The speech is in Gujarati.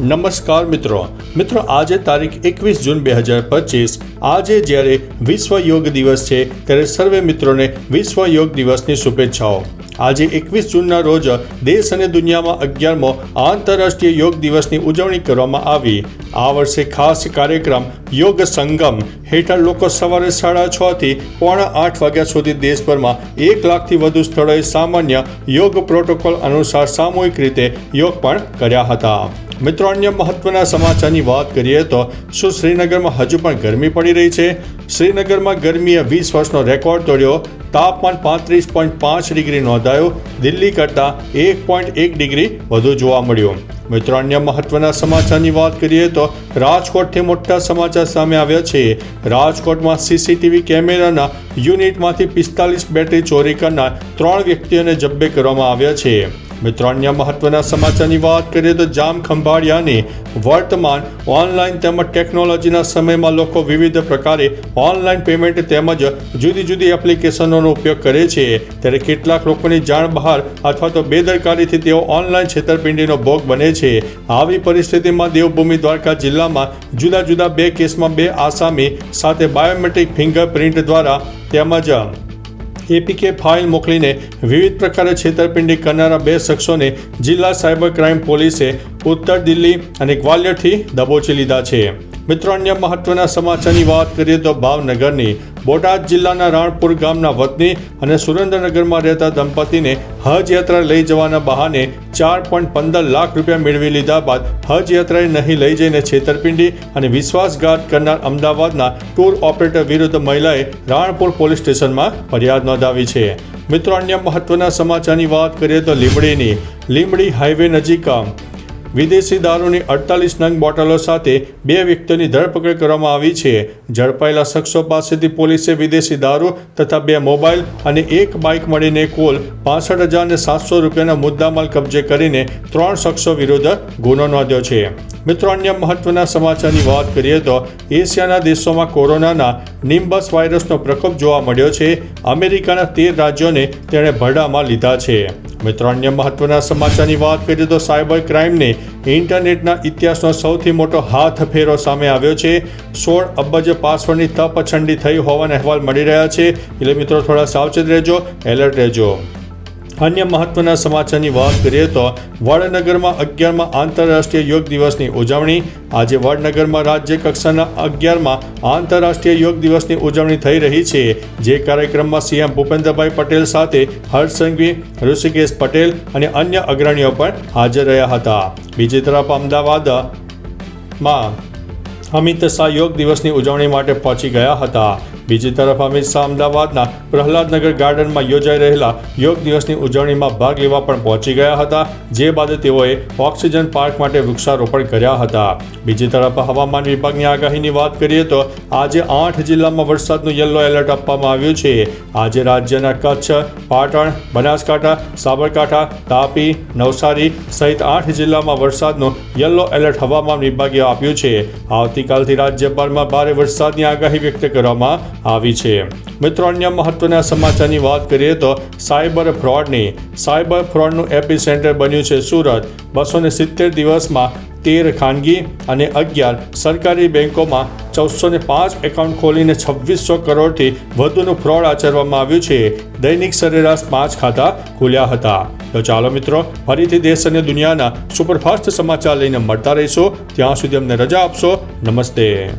નમસ્કાર મિત્રો. મિત્રો, આજે તારીખ એકવીસ જૂન બે હજાર પચીસ. આજે જ્યારે વિશ્વ યોગ દિવસ છે, ત્યારે સર્વે મિત્રોને વિશ્વ યોગ દિવસની શુભેચ્છાઓ. આજે એકવીસ જૂનના રોજ દેશ અને દુનિયામાં અગિયારમો આંતરરાષ્ટ્રીય યોગ દિવસની ઉજવણી કરવામાં આવી. આ વર્ષે ખાસ કાર્યક્રમ યોગ સંગમ હેઠળ લોકો સવારે સાડા છ થી પોણા આઠ વાગ્યા સુધી દેશભરમાં એક લાખથી વધુ સ્થળોએ સામાન્ય યોગ પ્રોટોકોલ અનુસાર સામૂહિક રીતે યોગ પણ કર્યા હતા. મિત્રો, અન્ય મહત્વના સમાચારની વાત કરીએ તો શું શ્રીનગરમાં હજુ પણ ગરમી પડી રહી છે. શ્રીનગરમાં ગરમીએ વીસ વર્ષનો રેકોર્ડ તોડ્યો. તાપમાન પાંત્રીસ પોઈન્ટ પાંચ ડિગ્રી નોંધાયું. દિલ્હી કરતાં એક પોઈન્ટ એક ડિગ્રી વધુ જોવા મળ્યું. મિત્રો, અન્ય મહત્વના સમાચારની વાત કરીએ તો રાજકોટથી મોટા સમાચાર સામે આવ્યા છે. રાજકોટમાં સીસીટીવી કેમેરાના યુનિટમાંથી પિસ્તાલીસ બેટરી ચોરી કરનાર ત્રણ વ્યક્તિઓને જબ્બે કરવામાં આવ્યા છે. મિત્રો, અન્ય મહત્વના સમાચારની વાત કરીએ તો જામ ખંભાળિયાને વર્તમાન ઓનલાઈન તેમજ ટેકનોલોજીના સમયમાં લોકો વિવિધ પ્રકારે ઓનલાઈન પેમેન્ટ તેમજ જુદી જુદી એપ્લિકેશનોનો ઉપયોગ કરે છે. ત્યારે કેટલાક લોકોની જાણ બહાર અથવા તો બેદરકારીથી તેઓ ઓનલાઈન છેતરપિંડીનો ભોગ બને છે. આવી પરિસ્થિતિમાં દેવભૂમિ દ્વારકા જિલ્લામાં જુદા જુદા બે કેસમાં બે આસામી સાથે બાયોમેટ્રિક ફિંગરપ્રિન્ટ દ્વારા તેમજ એપીકે ફાઇલ મોકલીને વિવિધ પ્રકારે છેતરપિંડી કરનારા બે શખ્સોને જિલ્લા સાયબર ક્રાઇમ પોલીસે ઉત્તર દિલ્હી અને ગ્વાલિયરથી દબોચી લીધા છે. મિત્રો, અન્ય મહત્વના સમાચારની વાત કરીએ તો ભાવનગરની બોટાદ જિલ્લાના રાણપુર ગામના વતની અને સુરેન્દ્રનગરમાં રહેતા દંપતીને હજ યાત્રા લઈ જવાના બહાને ચાર પોઈન્ટ પંદર લાખ રૂપિયા મેળવી લીધા બાદ હજ યાત્રાએ નહીં લઈ જઈને છેતરપિંડી અને વિશ્વાસઘાત કરનાર અમદાવાદના ટૂર ઓપરેટર વિરુદ્ધ મહિલાએ રાણપુર પોલીસ સ્ટેશનમાં ફરિયાદ નોંધાવી છે. મિત્રો, અન્ય મહત્વના સમાચારની વાત કરીએ તો લીમડીની લીમડી હાઈવે નજીક વિદેશી દારૂની અડતાલીસ નંગ બોટલો સાથે બે વ્યક્તિઓની ધરપકડ કરવામાં આવી છે. ઝડપાયેલા શખ્સો પાસેથી પોલીસે વિદેશી દારૂ તથા બે મોબાઈલ અને એક બાઇક મળીને કુલ પાસઠ હજાર સાતસો રૂપિયાના મુદ્દામાલ કબજે કરીને ત્રણ શખ્સો વિરુદ્ધ ગુનો નોંધ્યો છે. મિત્રો, અન્ય મહત્વના સમાચારની વાત કરીએ તો એશિયાના દેશોમાં કોરોનાના નિમ્બસ વાયરસનો પ્રકોપ જોવા મળ્યો છે. અમેરિકાના તેર રાજ્યોને તેણે ભરડામાં લીધા છે. મિત્રો, અન્ય મહત્વના સમાચારની વાત કરીએ તો સાયબર ક્રાઇમને ઇન્ટરનેટના ઇતિહાસનો સૌથી મોટો હાથ ફેરો સામે આવ્યો છે. સોળ અબજ પાસવર્ડની તપછંડી થઈ હોવાના અહેવાલ મળી રહ્યા છે. એટલે મિત્રો, થોડા સાવચેત રહેજો, એલર્ટ રહેજો. અન્ય મહત્વના સમાચારની વાત કરીએ તો વડનગરમાં અગિયારમાં આંતરરાષ્ટ્રીય યોગ દિવસની ઉજવણી. આજે વડનગરમાં રાજ્ય કક્ષાના અગિયારમાં આંતરરાષ્ટ્રીય યોગ દિવસની ઉજવણી થઈ રહી છે. જે કાર્યક્રમમાં સીએમ ભૂપેન્દ્રભાઈ પટેલ સાથે હર્ષ સંઘવી, ઋષિકેશ પટેલ અને અન્ય અગ્રણીઓ પણ હાજર રહ્યા હતા. બીજી તરફ અમદાવાદમાં અમિત શાહ યોગ દિવસની ઉજવણી માટે પહોંચી ગયા હતા. બીજી તરફ અમિત શાહ અમદાવાદના પ્રહલાદનગર ગાર્ડનમાં યોજાઈ રહેલા યોગ દિવસની ઉજવણીમાં ભાગ લેવા પણ પહોંચી ગયા હતા, જે બાદ તેઓએ ઓક્સિજન પાર્ક માટે વૃક્ષારોપણ કર્યા હતા. બીજી તરફ હવામાન વિભાગની આગાહીની વાત કરીએ તો આજે આઠ જિલ્લામાં વરસાદનું યલો એલર્ટ આપવામાં આવ્યું છે. આજે રાજ્યના કચ્છ, પાટણ, બનાસકાંઠા, સાબરકાંઠા, તાપી, નવસારી સહિત આઠ જિલ્લામાં વરસાદનું યલો એલર્ટ હવામાન વિભાગે આપ્યું છે. આવતીકાલથી રાજ્યભરમાં ભારે વરસાદની આગાહી વ્યક્ત કરવામાં આવી છે. મિત્રો, અન્ય મહત્વના સમાચારની વાત કરીએ તો સાયબર ફ્રોડની, સાયબર ફ્રોડનું એપી સેન્ટર બન્યું છે સુરત. બસો સિત્તેર દિવસમાં તેર ખાનગી અને અગિયાર સરકારી બેંકોમાં ચૌદસો ને પાંચ એકાઉન્ટ ખોલીને છવ્વીસો કરોડથી વધુનું ફ્રોડ આચરવામાં આવ્યું છે. દૈનિક સરેરાશ પાંચ ખાતા ખોલ્યા હતા. તો ચાલો મિત્રો, ફરીથી દેશ અને દુનિયાના સુપરફાસ્ટ સમાચાર લઈને મળતા રહીશો. ત્યાં સુધી અમને રજા આપશો. નમસ્તે.